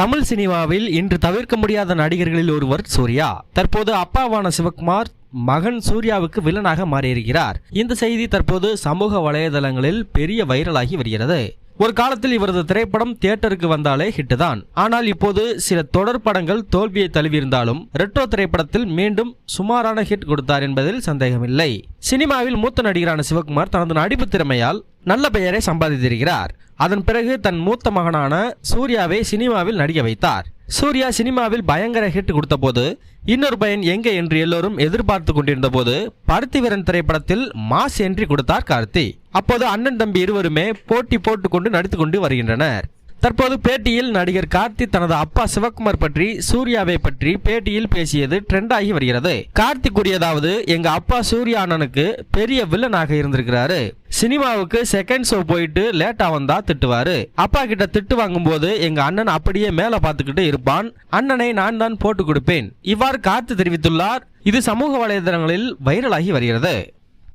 தமிழ் சினிமாவில் இன்று தவிர்க்க முடியாத நடிகர்களில் ஒருவர் சூர்யா. தற்போது அப்பாவான சிவகுமார் மகன் சூர்யாவுக்கு வில்லனாக மாறியிருக்கிறார். இந்த செய்தி தற்போது சமூக வலைதளங்களில் பெரிய வைரலாகி வருகிறது. ஒரு காலத்தில் இவரது திரைப்படம் தியேட்டருக்கு வந்தாலே ஹிட் தான் ஆனால் இப்போது சில தொடர் படங்கள் தோல்வியை தழுவியிருந்தாலும் ரெட்ரோ திரைப்படத்தில் மீண்டும் சுமாரான ஹிட் கொடுத்தார் என்பதில் சந்தேகமில்லை. சினிமாவில் மூத்த நடிகரான சிவகுமார் தனது நடிப்பு திறமையால் நல்ல பெயரை சம்பாதித்திருக்கிறார். அதன் பிறகு தன் மூத்த மகனான சூர்யாவை சினிமாவில் நடிக்க வைத்தார். சூர்யா சினிமாவில் பயங்கர ஹிட் கொடுத்தபோது இன்னொரு பையன் எங்கே என்று எல்லோரும் எதிர்பார்த்து கொண்டிருந்த போது பருத்திவீரன் திரைப்படத்தில் மாஸ் என்ட்ரி கொடுத்தார் கார்த்தி. அப்போது அண்ணன் தம்பி இருவருமே போட்டி போட்டுக்கொண்டு நடித்து கொண்டு வருகின்றனர். தற்போது பேட்டியில் நடிகர் கார்த்தி தனது அப்பா சிவகுமார் பற்றி சூர்யாவை பற்றி பேட்டியில் பேசியது ட்ரெண்ட் ஆகி வருகிறது. கார்த்தி கூறியதாவது எங்க அப்பா சூர்யா அண்ணனுக்கு பெரிய வில்லனாக இருந்திருக்கிறாரு. சினிமாவுக்கு செகண்ட் ஷோ போயிட்டு லேட்டா வந்தா திட்டுவாரு. அப்பா கிட்ட திட்டு வாங்கும்போது எங்க அண்ணன் அப்படியே மேல பார்த்துக்கிட்டு இருப்பான். அண்ணனை நான் தான் போட்டு கொடுப்பேன். இவ்வாறு கார்த்தி தெரிவித்துள்ளார். இது சமூக வலைதளங்களில் வைரலாகி வருகிறது.